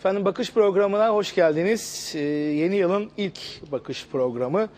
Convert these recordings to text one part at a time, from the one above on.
Efendim bakış programına hoş geldiniz. Ee, yeni yılın ilk bakış programı.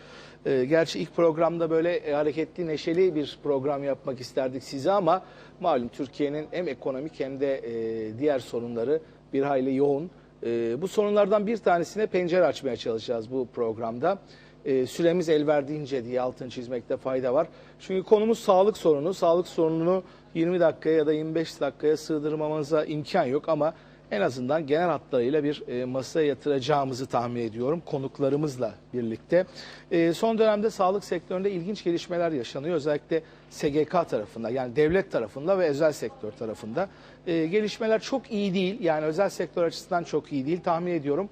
Ee, gerçi ilk programda böyle e, hareketli, neşeli bir program yapmak isterdik size ama malum Türkiye'nin hem ekonomik hem de e, diğer sorunları bir hayli yoğun. Ee, bu sorunlardan bir tanesine pencere açmaya çalışacağız bu programda. Ee, süremiz el verdiğince diye altın çizmekte fayda var. Çünkü konumuz sağlık sorunu. Sağlık sorununu 20 dakikaya ya da 25 dakikaya sığdırmamıza imkan yok ama en azından genel hatlarıyla bir e, masaya yatıracağımızı tahmin ediyorum konuklarımızla birlikte. E, son dönemde sağlık sektöründe ilginç gelişmeler yaşanıyor. Özellikle SGK tarafında yani devlet tarafında ve özel sektör tarafında. E, gelişmeler çok iyi değil yani özel sektör açısından çok iyi değil tahmin ediyorum.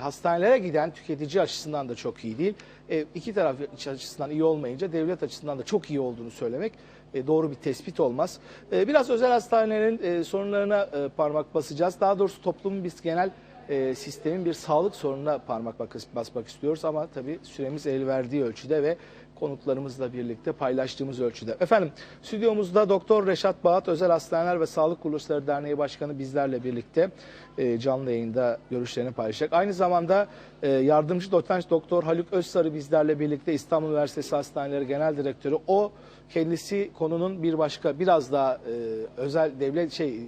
Hastanelere giden tüketici açısından da çok iyi değil. E, iki taraf açısından iyi olmayınca devlet açısından da çok iyi olduğunu söylemek e, doğru bir tespit olmaz. E, Biraz özel hastanelerin e, sorunlarına parmak basacağız. Daha doğrusu toplumun biz genel sistemin bir sağlık sorununa parmak basmak istiyoruz ama tabii süremiz el verdiği ölçüde ve konuklarımızla birlikte paylaştığımız ölçüde. Efendim stüdyomuzda Doktor Reşat Bağat Özel Hastaneler ve Sağlık Kuruluşları Derneği Başkanı bizlerle birlikte e, canlı yayında görüşlerini paylaşacak. Aynı zamanda e, yardımcı doçent Doktor Haluk Özsarı bizlerle birlikte İstanbul Üniversitesi Hastaneleri Genel Direktörü. O kendisi konunun bir başka biraz daha e, özel devlet şey e,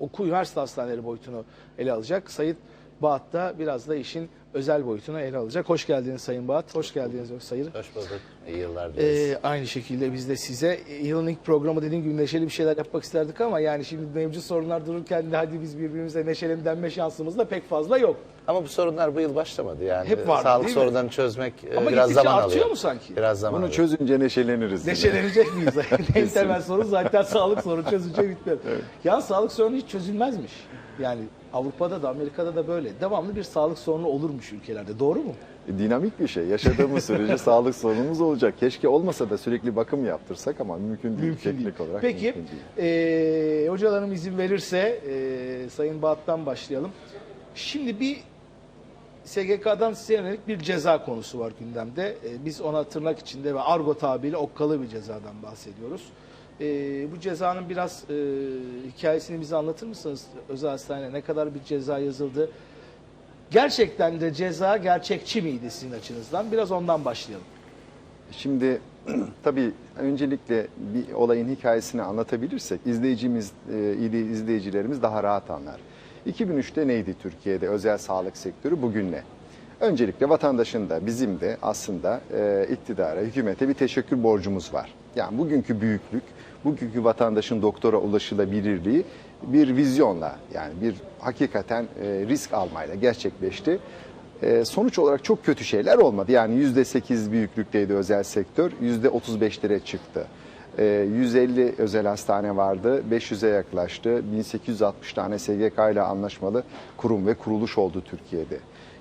okul üniversite hastaneleri boyutunu ele alacak. Sayın Bağat da biraz da işin özel boyutunu ele alacak. Hoş geldiniz Sayın Bağat. Hoş geldiniz Sayın. Hoş bulduk. İyi yıllar dileriz. Ee, aynı şekilde biz de size e, yılın ilk programı dediğim gibi neşeli bir şeyler yapmak isterdik ama yani şimdi mevcut sorunlar dururken de hadi biz birbirimize neşelenin denme şansımız da pek fazla yok. Ama bu sorunlar bu yıl başlamadı yani. Hep vardı, Sağlık sorunlarını çözmek e, Ama biraz zaman artıyor alıyor. mu sanki? Biraz zaman Bunu alıyor. çözünce neşeleniriz. yine. Neşelenecek miyiz? en temel sorun zaten sağlık sorunu çözünce bitmez. Ya sağlık sorunu hiç çözülmezmiş. Yani Avrupa'da da Amerika'da da böyle. Devamlı bir sağlık sorunu olurmuş ülkelerde. Doğru mu? E, Dinamik bir şey. Yaşadığımız sürece sağlık sorunumuz olacak. Keşke olmasa da sürekli bakım yaptırsak ama mümkün değil. Mümkün Teknik değil. olarak Peki mümkün değil. eee hocalarım izin verirse eee, Sayın Bağat'tan başlayalım. Şimdi bir SGK'dan size yönelik bir ceza konusu var gündemde. Eee, biz ona tırnak içinde ve argo tabiriyle okkalı bir cezadan bahsediyoruz. Eee, bu cezanın biraz eee, hikayesini bize anlatır mısınız? Özel hastaneye ne kadar bir ceza yazıldı? Gerçekten de ceza gerçekçi miydi sizin açınızdan? Biraz ondan başlayalım. Şimdi tabii öncelikle bir olayın hikayesini anlatabilirsek izleyicimiz, e, izleyicilerimiz daha rahat anlar. 2003'te neydi Türkiye'de özel sağlık sektörü bugün ne? Öncelikle vatandaşın da bizim de aslında e, iktidara, hükümete bir teşekkür borcumuz var. Yani bugünkü büyüklük, bugünkü vatandaşın doktora ulaşılabilirliği bir vizyonla yani bir hakikaten e, risk almayla gerçekleşti. Ee, sonuç olarak çok kötü şeyler olmadı. Yani %8 büyüklükteydi özel sektör, %35'lere çıktı. Ee, 150 özel hastane vardı, 500'e yaklaştı. 1860 tane SGK ile anlaşmalı kurum ve kuruluş oldu Türkiye'de.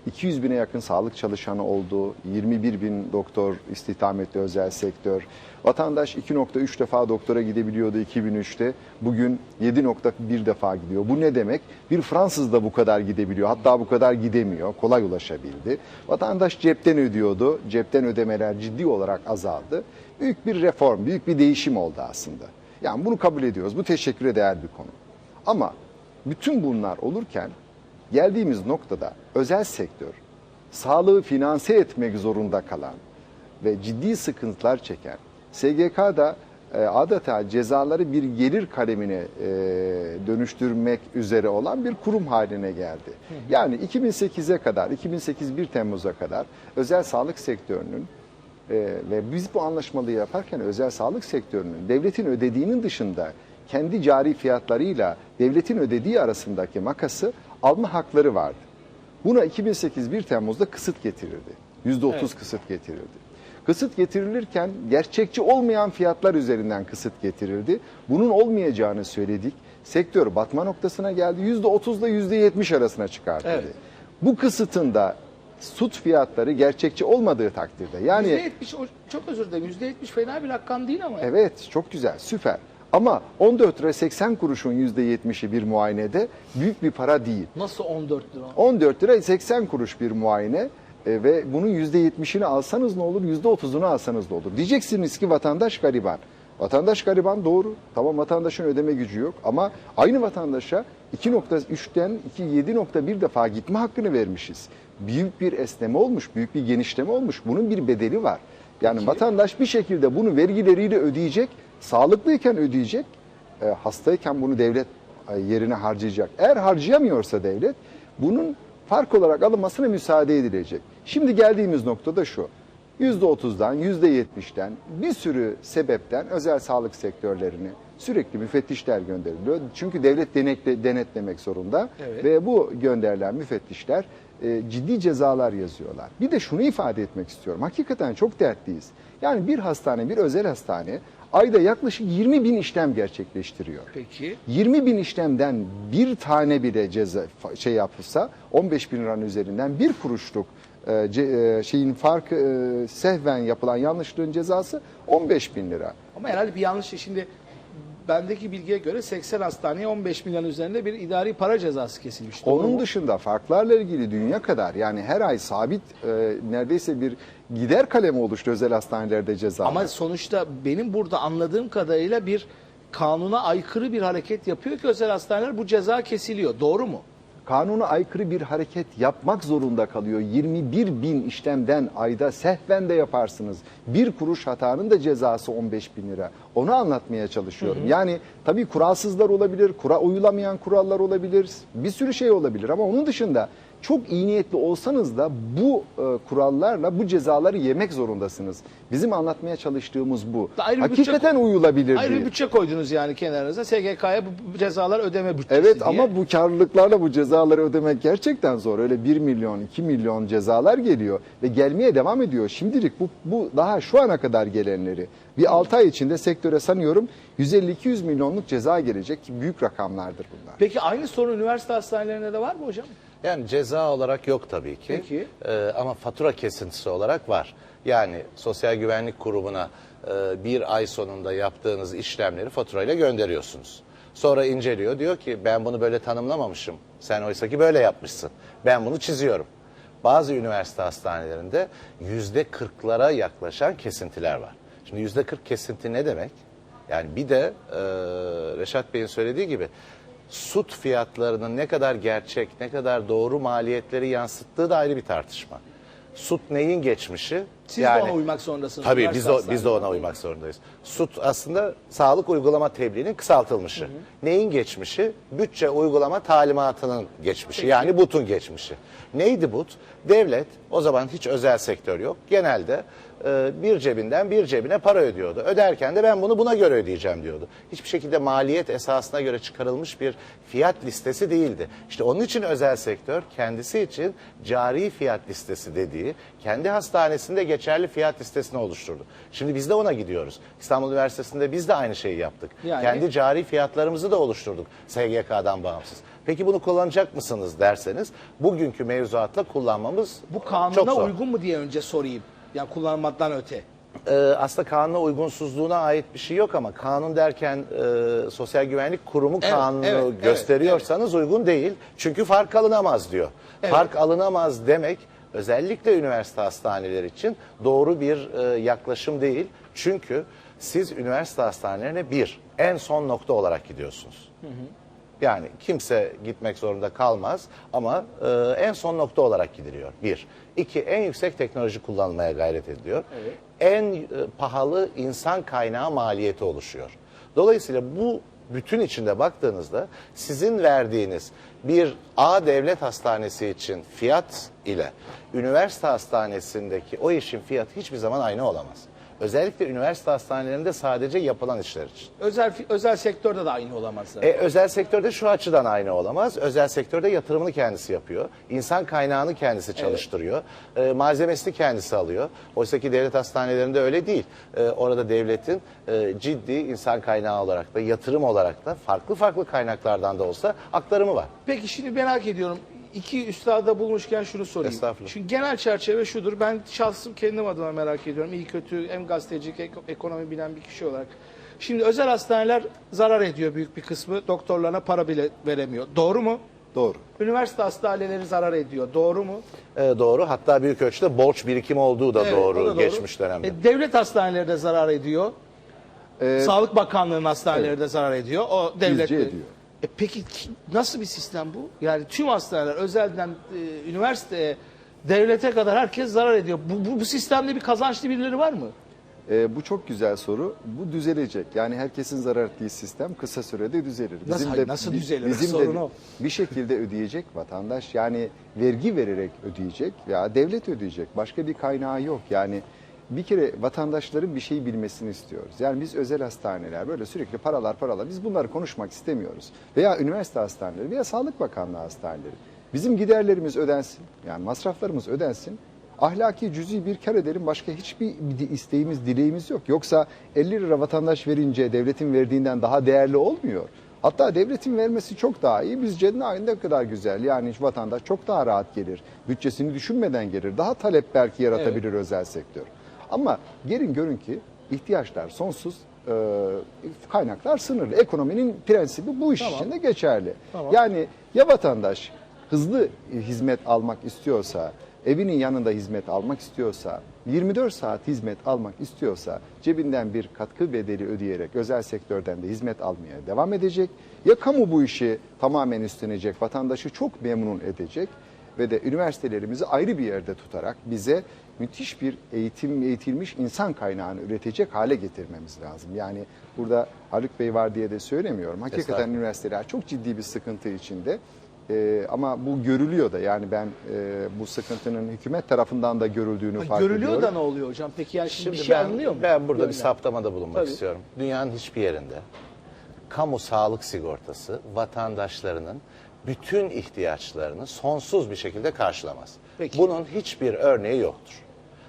200 bine yakın sağlık çalışanı oldu, 21 bin doktor istihdam etti özel sektör. Vatandaş 2.3 defa doktora gidebiliyordu 2003'te. Bugün 7.1 defa gidiyor. Bu ne demek? Bir Fransız da bu kadar gidebiliyor. Hatta bu kadar gidemiyor. Kolay ulaşabildi. Vatandaş cepten ödüyordu. Cepten ödemeler ciddi olarak azaldı. Büyük bir reform, büyük bir değişim oldu aslında. Yani bunu kabul ediyoruz. Bu teşekküre değer bir konu. Ama bütün bunlar olurken geldiğimiz noktada özel sektör sağlığı finanse etmek zorunda kalan ve ciddi sıkıntılar çeken SGK'da e, adeta cezaları bir gelir kalemine e, dönüştürmek üzere olan bir kurum haline geldi. Yani 2008'e kadar, 2008 1 Temmuz'a kadar özel sağlık sektörünün e, ve biz bu anlaşmalıyı yaparken özel sağlık sektörünün devletin ödediğinin dışında kendi cari fiyatlarıyla devletin ödediği arasındaki makası alma hakları vardı. Buna 2008 1 Temmuz'da kısıt getirildi. %30 Evet. kısıt getirildi. Kısıt getirilirken gerçekçi olmayan fiyatlar üzerinden kısıt getirildi. Bunun olmayacağını söyledik. Sektör batma noktasına geldi. %30 ile %70 arasına çıkartıldı. Evet. Bu kısıtın da süt fiyatları gerçekçi olmadığı takdirde yani %70, o- çok özür dilerim. %70 fena bir rakam değil ama. Evet çok güzel süper. Ama 14 lira 80 kuruşun %70'i bir muayenede büyük bir para değil. Nasıl 14 lira? 14 lira 80 kuruş bir muayene e, ve bunun %70'ini alsanız ne olur %30'unu alsanız ne olur. Diyeceksiniz ki vatandaş gariban. Vatandaş gariban doğru. Tamam vatandaşın ödeme gücü yok ama aynı vatandaşa 2.3'ten 2.7.1 defa gitme hakkını vermişiz. Büyük bir esneme olmuş, büyük bir genişleme olmuş. Bunun bir bedeli var. Yani vatandaş bir şekilde bunu vergileriyle ödeyecek, sağlıklıyken ödeyecek, e, hastayken bunu devlet e, yerine harcayacak. Eğer harcayamıyorsa devlet bunun fark olarak alınmasına müsaade edilecek. Şimdi geldiğimiz nokta da şu. %30'dan %70'den bir sürü sebepten özel sağlık sektörlerine sürekli müfettişler gönderiliyor. Çünkü devlet denekle, denetlemek zorunda Evet. ve bu gönderilen müfettişler e, ciddi cezalar yazıyorlar. Bir de şunu ifade etmek istiyorum. Hakikaten çok dertliyiz. Yani bir hastane, bir özel hastane ayda yaklaşık 20 bin işlem gerçekleştiriyor. Peki. 20 bin işlemden bir tane bile ceza şey yapılsa 15 bin liranın üzerinden bir kuruşluk e, ce- e, şeyin farkı e, sehven yapılan yanlışlığın cezası 15 bin lira. Ama herhalde bir yanlış şimdi bendeki bilgiye göre 80 hastaneye 15 milyon üzerinde bir idari para cezası kesilmiş. Doğru Onun mu? dışında farklarla ilgili dünya kadar yani her ay sabit e, neredeyse bir gider kalemi oluştu özel hastanelerde cezalar. Ama sonuçta benim burada anladığım kadarıyla bir kanuna aykırı bir hareket yapıyor ki özel hastaneler bu ceza kesiliyor. Doğru mu? Kanuna aykırı bir hareket yapmak zorunda kalıyor. 21 bin işlemden ayda sehven de yaparsınız. Bir kuruş hatanın da cezası 15 bin lira. Onu anlatmaya çalışıyorum. Yani tabii kuralsızlar olabilir, kura uyulamayan kurallar olabilir, bir sürü şey olabilir ama onun dışında çok iyi niyetli olsanız da bu e, kurallarla bu cezaları yemek zorundasınız. Bizim anlatmaya çalıştığımız bu. Ayrı bir bütçe Hakikaten uyulabilir Ayrı bir bütçe koydunuz yani kenarınıza. SGK'ya bu, bu cezalar ödeme bütçesi Evet diye. ama bu karlılıklarla bu cezaları ödemek gerçekten zor. Öyle 1 milyon, 2 milyon cezalar geliyor ve gelmeye devam ediyor. Şimdilik bu, bu daha şu ana kadar gelenleri bir 6 ay içinde sektöre sanıyorum 150-200 milyonluk ceza gelecek ki büyük rakamlardır bunlar. Peki aynı sorun üniversite hastanelerinde de var mı hocam? Yani ceza olarak yok tabii ki. Peki. Ee, ama fatura kesintisi olarak var. Yani Sosyal Güvenlik Kurumu'na e, bir ay sonunda yaptığınız işlemleri faturayla gönderiyorsunuz. Sonra inceliyor diyor ki ben bunu böyle tanımlamamışım. Sen oysa ki böyle yapmışsın. Ben bunu çiziyorum. Bazı üniversite hastanelerinde yüzde kırklara yaklaşan kesintiler var. Şimdi yüzde kırk kesinti ne demek? Yani bir de e, Reşat Bey'in söylediği gibi sut fiyatlarının ne kadar gerçek, ne kadar doğru maliyetleri yansıttığı da ayrı bir tartışma. Sut neyin geçmişi? Siz de ona uymak zorundasınız. Tabii biz de, biz de ona uymak zorundayız. SUT aslında sağlık uygulama tebliğinin kısaltılmışı. Neyin geçmişi? Bütçe uygulama talimatının geçmişi. Yani BUT'un geçmişi. Neydi BUT? Devlet o zaman hiç özel sektör yok. Genelde bir cebinden bir cebine para ödüyordu. Öderken de ben bunu buna göre ödeyeceğim diyordu. Hiçbir şekilde maliyet esasına göre çıkarılmış bir fiyat listesi değildi. İşte onun için özel sektör kendisi için cari fiyat listesi dediği kendi hastanesinde geçerli fiyat listesini oluşturdu. Şimdi biz de ona gidiyoruz. İstanbul Üniversitesi'nde biz de aynı şeyi yaptık. Yani- Kendi cari fiyatlarımızı da oluşturduk SGK'dan bağımsız. Peki bunu kullanacak mısınız derseniz bugünkü mevzuatla kullanmamız Bu çok kanuna zor. uygun mu diye önce sorayım. Yani kullanmadan öte. Ee, aslında kanuna uygunsuzluğuna ait bir şey yok ama kanun derken e, Sosyal Güvenlik Kurumu Evet, kanunu evet, evet, gösteriyorsanız uygun değil. Çünkü fark alınamaz diyor. Evet. Fark alınamaz demek özellikle üniversite hastaneleri için doğru bir e, yaklaşım değil. Çünkü siz üniversite hastanelerine bir en son nokta olarak gidiyorsunuz. Yani kimse gitmek zorunda kalmaz ama e, en son nokta olarak gidiliyor. Bir. İki, en yüksek teknoloji kullanılmaya gayret ediliyor. En e, pahalı insan kaynağı maliyeti oluşuyor. Dolayısıyla bu bütün içinde baktığınızda sizin verdiğiniz bir A devlet hastanesi için fiyat ile üniversite hastanesindeki o işin fiyatı hiçbir zaman aynı olamaz. Özellikle üniversite hastanelerinde sadece yapılan işler için. Özel özel sektörde de aynı olamaz zaten. E, özel sektörde şu açıdan aynı olamaz. Özel sektörde yatırımını kendisi yapıyor. İnsan kaynağını kendisi çalıştırıyor. E, malzemesini kendisi alıyor. Oysa ki devlet hastanelerinde öyle değil. E, orada devletin e, ciddi insan kaynağı olarak da yatırım olarak da farklı farklı kaynaklardan da olsa aktarımı var. Peki şimdi merak ediyorum. İki üstada bulmuşken şunu sorayım. Estağfurullah. Çünkü genel çerçeve şudur. Ben şahsım kendim adına merak ediyorum. İyi kötü hem gazetecilik ek- ekonomi bilen bir kişi olarak. Şimdi özel hastaneler zarar ediyor büyük bir kısmı. Doktorlarına para bile veremiyor. Doğru mu? Doğru. Üniversite hastaneleri zarar ediyor. Doğru mu? E, doğru. Hatta büyük ölçüde borç birikimi olduğu da Evet, doğru, da geçmiş dönemde. E, devlet hastaneleri de zarar ediyor. Ee, Sağlık Bakanlığı'nın hastaneleri de zarar ediyor. O devlet ediyor. E peki ki- nasıl bir sistem bu? Yani tüm hastaneler özelden e, üniversiteye, devlete kadar herkes zarar ediyor. Bu, bu, bu sistemde bir kazançlı birileri var mı? Ee, bu çok güzel soru. Bu düzelecek. Yani herkesin zarar ettiği sistem kısa sürede düzelir. Nasıl- nasıl bi- düzelir? Bizim Sorun de o. bir şekilde ödeyecek vatandaş. Yani vergi vererek ödeyecek veya devlet ödeyecek. Başka bir kaynağı yok. Yani bir kere vatandaşların bir şey bilmesini istiyoruz. Yani biz özel hastaneler böyle sürekli paralar paralar biz bunları konuşmak istemiyoruz. Veya üniversite hastaneleri veya Sağlık Bakanlığı hastaneleri. Bizim giderlerimiz ödensin. Yani masraflarımız ödensin. Ahlaki cüzi bir kar edelim başka hiçbir bir isteğimiz dileğimiz yok. Yoksa 50 lira vatandaş verince devletin verdiğinden daha değerli olmuyor. Hatta devletin vermesi çok daha iyi. Bizce ne kadar güzel. Yani vatandaş çok daha rahat gelir. Bütçesini düşünmeden gelir. Daha talep belki yaratabilir özel sektör. Ama gelin görün ki ihtiyaçlar sonsuz, e, kaynaklar sınırlı. Ekonominin prensibi bu iş Tamam. için de geçerli. Tamam. Yani ya vatandaş hızlı hizmet almak istiyorsa, evinin yanında hizmet almak istiyorsa, 24 saat hizmet almak istiyorsa cebinden bir katkı bedeli ödeyerek özel sektörden de hizmet almaya devam edecek. Ya kamu bu işi tamamen üstlenecek, vatandaşı çok memnun edecek ve de üniversitelerimizi ayrı bir yerde tutarak bize müthiş bir eğitim eğitilmiş insan kaynağını üretecek hale getirmemiz lazım. Yani burada Haluk Bey var diye de söylemiyorum. Hakikaten üniversiteler çok ciddi bir sıkıntı içinde. Ee, ama bu görülüyor da yani ben e, bu sıkıntının hükümet tarafından da görüldüğünü fark Görülüyor ediyorum. da ne oluyor hocam? Peki yani şimdi, Şimdi bir şey ben, anlıyor mu? ben burada bir Görünen. saptamada bulunmak Tabii. istiyorum. Dünyanın hiçbir yerinde kamu sağlık sigortası vatandaşlarının bütün ihtiyaçlarını sonsuz bir şekilde karşılamaz. Peki. Bunun hiçbir örneği yoktur.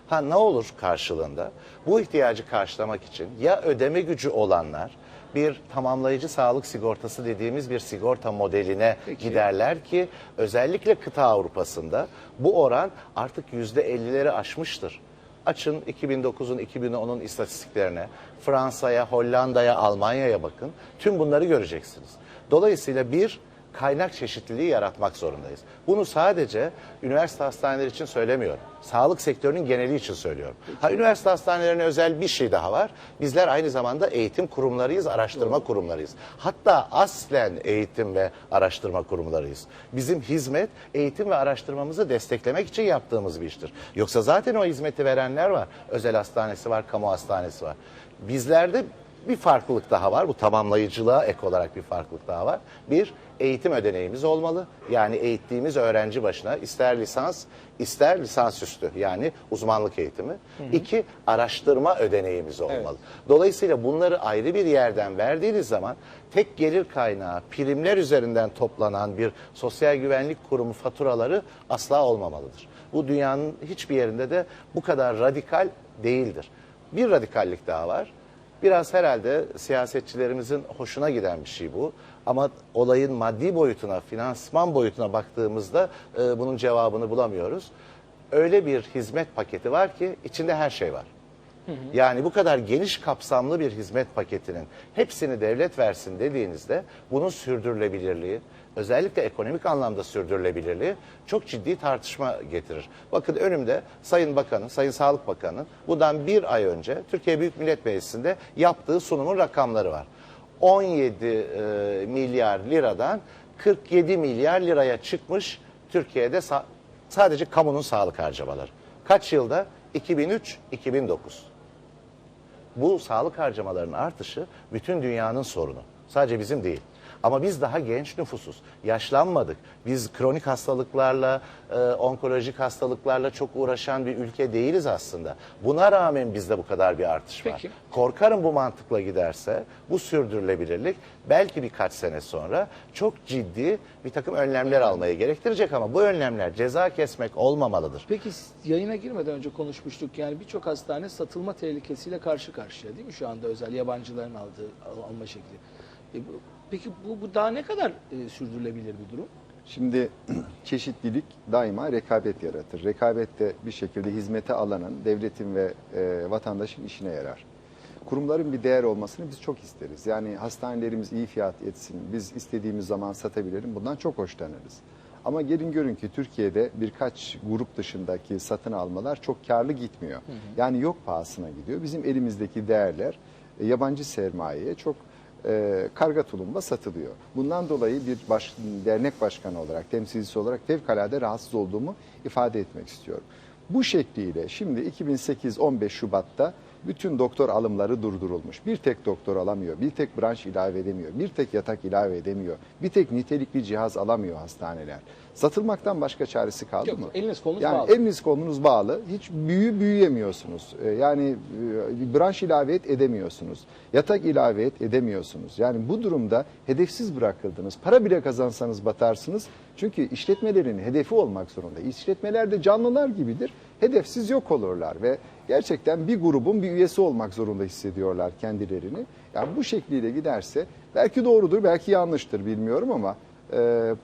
Ha ne olur karşılığında? Bu ihtiyacı karşılamak için ya ödeme gücü olanlar bir tamamlayıcı sağlık sigortası dediğimiz bir sigorta modeline Peki. giderler ki özellikle kıta Avrupa'sında bu oran artık yüzde 50'leri aşmıştır. Açın 2009'un 2010'un istatistiklerine, Fransa'ya, Hollanda'ya, Almanya'ya bakın. Tüm bunları göreceksiniz. Dolayısıyla bir kaynak çeşitliliği yaratmak zorundayız. Bunu sadece üniversite hastaneleri için söylemiyorum. Sağlık sektörünün geneli için söylüyorum. Ha, üniversite hastanelerine özel bir şey daha var. Bizler aynı zamanda eğitim kurumlarıyız, araştırma kurumlarıyız. Hatta aslen eğitim ve araştırma kurumlarıyız. Bizim hizmet eğitim ve araştırmamızı desteklemek için yaptığımız bir iştir. Yoksa zaten o hizmeti verenler var. Özel hastanesi var, kamu hastanesi var. Bizlerde bir farklılık daha var. Bu tamamlayıcılığa ek olarak bir farklılık daha var. Bir, eğitim ödeneğimiz olmalı. Yani eğittiğimiz öğrenci başına ister lisans, ister lisansüstü yani uzmanlık eğitimi. İki, araştırma ödeneğimiz olmalı. Dolayısıyla bunları ayrı bir yerden verdiğiniz zaman tek gelir kaynağı primler üzerinden toplanan bir sosyal güvenlik kurumu faturaları asla olmamalıdır. Bu dünyanın hiçbir yerinde de bu kadar radikal değildir. Bir radikallik daha var. Biraz herhalde siyasetçilerimizin hoşuna giden bir şey bu. Ama olayın maddi boyutuna, finansman boyutuna baktığımızda e, bunun cevabını bulamıyoruz. Öyle bir hizmet paketi var ki içinde her şey var. Yani bu kadar geniş kapsamlı bir hizmet paketinin hepsini devlet versin dediğinizde bunun sürdürülebilirliği, özellikle ekonomik anlamda sürdürülebilirliği çok ciddi tartışma getirir. Bakın önümde Sayın Bakan'ın, Sayın Sağlık Bakanı'nın bundan bir ay önce Türkiye Büyük Millet Meclisi'nde yaptığı sunumun rakamları var. 17 e, milyar liradan 47 milyar liraya çıkmış Türkiye'de sa- sadece kamunun sağlık harcamaları. Kaç yılda? 2003-2009. Bu sağlık harcamalarının artışı bütün dünyanın sorunu. Sadece bizim değil. Ama biz daha genç nüfusuz. Yaşlanmadık. Biz kronik hastalıklarla, e, onkolojik hastalıklarla çok uğraşan bir ülke değiliz aslında. Buna rağmen bizde bu kadar bir artış var. Peki. Korkarım bu mantıkla giderse bu sürdürülebilirlik belki birkaç sene sonra çok ciddi bir takım önlemler almayı gerektirecek ama bu önlemler ceza kesmek olmamalıdır. Peki yayına girmeden önce konuşmuştuk. Yani birçok hastane satılma tehlikesiyle karşı karşıya değil mi şu anda özel yabancıların aldığı al- alma şekli. E, bu- peki bu, bu daha ne kadar e, sürdürülebilir bir durum? Şimdi çeşitlilik daima rekabet yaratır. Rekabette bir şekilde hizmete alanın devletin ve e, vatandaşın işine yarar. Kurumların bir değer olmasını biz çok isteriz. Yani hastanelerimiz iyi fiyat etsin, biz istediğimiz zaman satabilirim. Bundan çok hoşlanırız. Ama gelin görün ki Türkiye'de birkaç grup dışındaki satın almalar çok karlı gitmiyor. Yani yok pahasına gidiyor. Bizim elimizdeki değerler e, yabancı sermayeye çok e, karga tulumba satılıyor. Bundan dolayı bir baş, dernek başkanı olarak, temsilcisi olarak fevkalade rahatsız olduğumu ifade etmek istiyorum. Bu şekliyle şimdi 2008-15 Şubat'ta bütün doktor alımları durdurulmuş. Bir tek doktor alamıyor, bir tek branş ilave edemiyor, bir tek yatak ilave edemiyor, bir tek nitelikli cihaz alamıyor hastaneler. Satılmaktan başka çaresi kaldı Yok, mı? eliniz kolunuz yani bağlı. eliniz kolunuz bağlı. Hiç büyü büyüyemiyorsunuz. Ee, Yani e, branş ilave et edemiyorsunuz. Yatak ilave et edemiyorsunuz. Yani bu durumda hedefsiz bırakıldınız. Para bile kazansanız batarsınız. Çünkü işletmelerin hedefi olmak zorunda. İşletmeler de canlılar gibidir. Hedefsiz yok olurlar ve gerçekten bir grubun bir üyesi olmak zorunda hissediyorlar kendilerini. Yani bu şekliyle giderse belki doğrudur, belki yanlıştır bilmiyorum ama ee,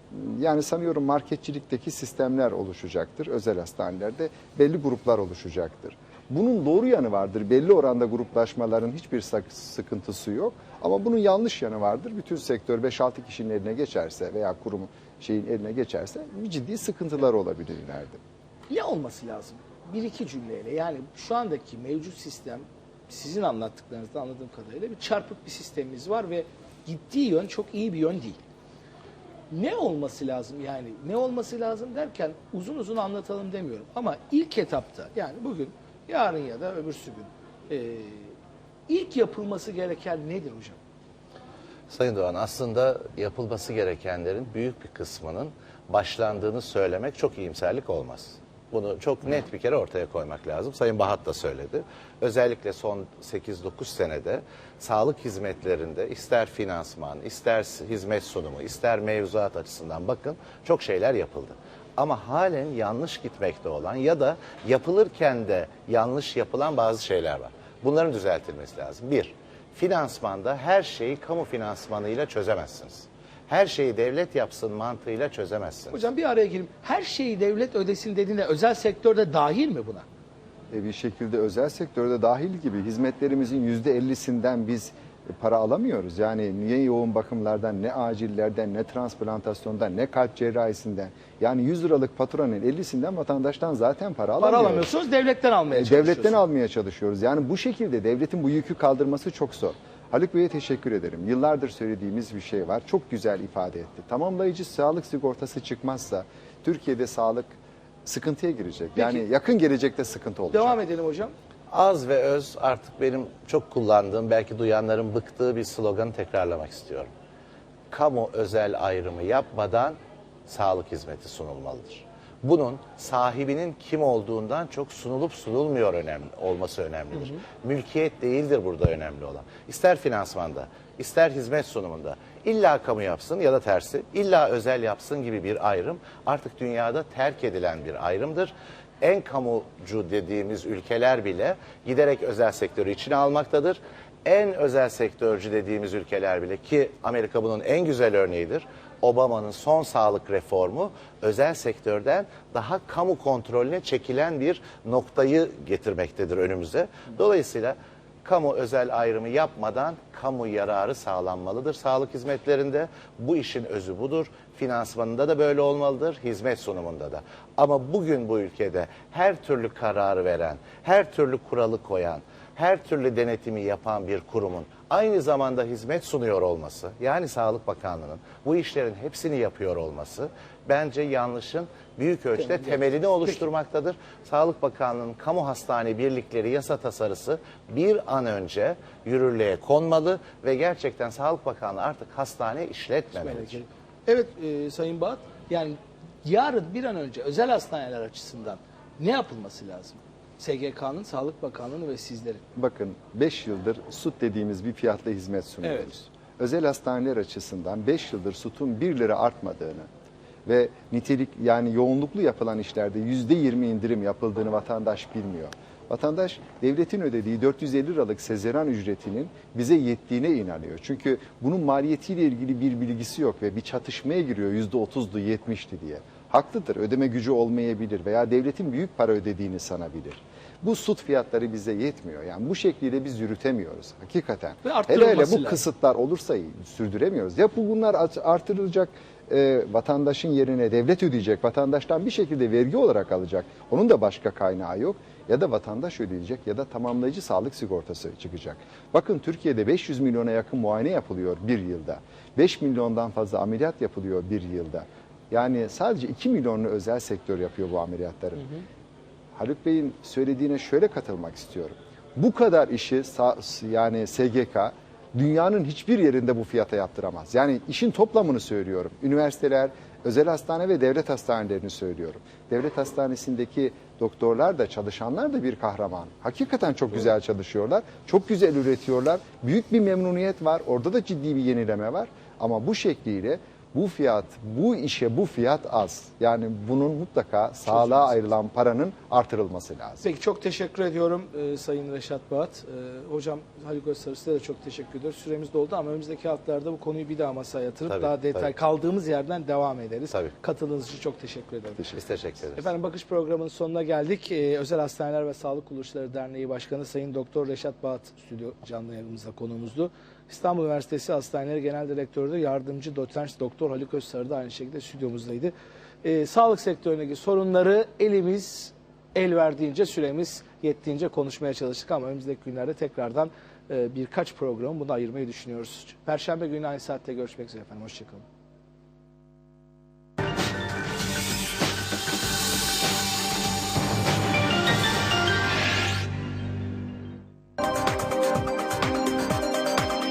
yani sanıyorum marketçilikteki sistemler oluşacaktır. Özel hastanelerde belli gruplar oluşacaktır. Bunun doğru yanı vardır. Belli oranda gruplaşmaların hiçbir sıkıntısı yok. Ama bunun yanlış yanı vardır. Bütün sektör 5-6 kişinin eline geçerse veya kurum şeyin eline geçerse ciddi sıkıntılar olabilir ileride. Ne olması lazım? Bir iki cümleyle yani şu andaki mevcut sistem sizin anlattıklarınızda anladığım kadarıyla bir çarpık bir sistemimiz var ve gittiği yön çok iyi bir yön değil. Ne olması lazım yani ne olması lazım derken uzun uzun anlatalım demiyorum ama ilk etapta yani bugün yarın ya da öbürsü gün e, ilk yapılması gereken nedir hocam? Sayın Doğan aslında yapılması gerekenlerin büyük bir kısmının başlandığını söylemek çok iyimserlik olmaz. Bunu çok net bir kere ortaya koymak lazım. Sayın Bahat da söyledi. Özellikle son 8-9 senede sağlık hizmetlerinde ister finansman, ister hizmet sunumu, ister mevzuat açısından bakın çok şeyler yapıldı. Ama halen yanlış gitmekte olan ya da yapılırken de yanlış yapılan bazı şeyler var. Bunların düzeltilmesi lazım. Bir, finansmanda her şeyi kamu finansmanıyla çözemezsiniz. Her şeyi devlet yapsın mantığıyla çözemezsiniz. Hocam bir araya gireyim. Her şeyi devlet ödesin dediğinde özel sektörde dahil mi buna? E, bir şekilde özel sektörde dahil gibi hizmetlerimizin yüzde 50'sinden biz para alamıyoruz. Yani niye yoğun bakımlardan, ne acillerden, ne transplantasyondan, ne kalp cerrahisinden. Yani 100 liralık faturanın 50'sinden vatandaştan zaten para Para alamıyoruz. alamıyorsunuz, devletten almaya E, çalışıyorsunuz. Devletten almaya çalışıyoruz. Yani bu şekilde devletin bu yükü kaldırması çok zor. Haluk Bey'e teşekkür ederim. Yıllardır söylediğimiz bir şey var. Çok güzel ifade etti. Tamamlayıcı sağlık sigortası çıkmazsa Türkiye'de sağlık sıkıntıya girecek. Yani yakın gelecekte sıkıntı olacak. Devam edelim hocam. Az ve öz artık benim çok kullandığım, belki duyanların bıktığı bir sloganı tekrarlamak istiyorum. Kamu özel ayrımı yapmadan sağlık hizmeti sunulmalıdır. Bunun sahibinin kim olduğundan çok sunulup sunulmuyor önemli olması önemlidir. Mülkiyet değildir burada önemli olan. İster finansmanda, ister hizmet sunumunda illa kamu yapsın ya da tersi, illa özel yapsın gibi bir ayrım artık dünyada terk edilen bir ayrımdır en kamucu dediğimiz ülkeler bile giderek özel sektörü içine almaktadır. En özel sektörcü dediğimiz ülkeler bile ki Amerika bunun en güzel örneğidir. Obama'nın son sağlık reformu özel sektörden daha kamu kontrolüne çekilen bir noktayı getirmektedir önümüze. Dolayısıyla kamu özel ayrımı yapmadan kamu yararı sağlanmalıdır sağlık hizmetlerinde. Bu işin özü budur. Finansmanında da böyle olmalıdır, hizmet sunumunda da. Ama bugün bu ülkede her türlü kararı veren, her türlü kuralı koyan, her türlü denetimi yapan bir kurumun aynı zamanda hizmet sunuyor olması, yani Sağlık Bakanlığı'nın bu işlerin hepsini yapıyor olması bence yanlışın büyük ölçüde temelini oluşturmaktadır. Sağlık Bakanlığı'nın kamu hastane birlikleri yasa tasarısı bir an önce yürürlüğe konmalı ve gerçekten Sağlık Bakanlığı artık hastane işletmemelidir. Evet e, Sayın Bahat, yani yarın bir an önce özel hastaneler açısından ne yapılması lazım? SGK'nın, Sağlık Bakanlığı'nın ve sizlerin. Bakın 5 yıldır SUT dediğimiz bir fiyatla hizmet sunuyoruz. Evet. Özel hastaneler açısından 5 yıldır SUT'un 1 lira artmadığını ve nitelik yani yoğunluklu yapılan işlerde %20 indirim yapıldığını vatandaş bilmiyor. Vatandaş devletin ödediği 450 liralık sezeren ücretinin bize yettiğine inanıyor. Çünkü bunun maliyetiyle ilgili bir bilgisi yok ve bir çatışmaya giriyor %30'du 70'ti diye. Haklıdır ödeme gücü olmayabilir veya devletin büyük para ödediğini sanabilir. Bu sut fiyatları bize yetmiyor. Yani bu şekliyle biz yürütemiyoruz hakikaten. Hele hele bu lazım. kısıtlar olursa sürdüremiyoruz. Ya bu bunlar art- artırılacak e, vatandaşın yerine devlet ödeyecek, vatandaştan bir şekilde vergi olarak alacak. Onun da başka kaynağı yok. Ya da vatandaş ödeyecek ya da tamamlayıcı sağlık sigortası çıkacak. Bakın Türkiye'de 500 milyona yakın muayene yapılıyor bir yılda. 5 milyondan fazla ameliyat yapılıyor bir yılda. Yani sadece 2 milyonlu özel sektör yapıyor bu ameliyatları. Haluk Bey'in söylediğine şöyle katılmak istiyorum. Bu kadar işi yani SGK dünyanın hiçbir yerinde bu fiyata yaptıramaz. Yani işin toplamını söylüyorum. Üniversiteler, özel hastane ve devlet hastanelerini söylüyorum. Devlet hastanesindeki doktorlar da çalışanlar da bir kahraman. Hakikaten çok güzel çalışıyorlar. Çok güzel üretiyorlar. Büyük bir memnuniyet var. Orada da ciddi bir yenileme var. Ama bu şekliyle bu fiyat, bu işe bu fiyat az. Yani bunun mutlaka sağlığa ayrılan paranın artırılması lazım. Peki çok teşekkür ediyorum e, Sayın Reşat Bağat. E, hocam Haluk Özsarı size de çok teşekkür ediyoruz. Süremiz doldu ama önümüzdeki haftalarda bu konuyu bir daha masaya yatırıp Tabii, daha detay tabii. kaldığımız yerden devam ederiz. Tabii. Katıldığınız için çok teşekkür ederim. Biz teşekkür ederiz. Efendim Bakış programının sonuna geldik. Ee, Özel Hastaneler ve Sağlık Kuruluşları Derneği Başkanı Sayın Doktor Reşat Bağat stüdyo canlı yayınımızda konuğumuzdu. İstanbul Üniversitesi Hastaneleri Genel Direktörü Yardımcı Doçent Doktor Haluk Özsarı da aynı şekilde stüdyomuzdaydı. Ee, sağlık sektöründeki sorunları elimiz el verdiğince süremiz yettiğince konuşmaya çalıştık ama önümüzdeki günlerde tekrardan e, birkaç programı buna ayırmayı düşünüyoruz. Perşembe günü aynı saatte görüşmek üzere efendim. Hoşçakalın.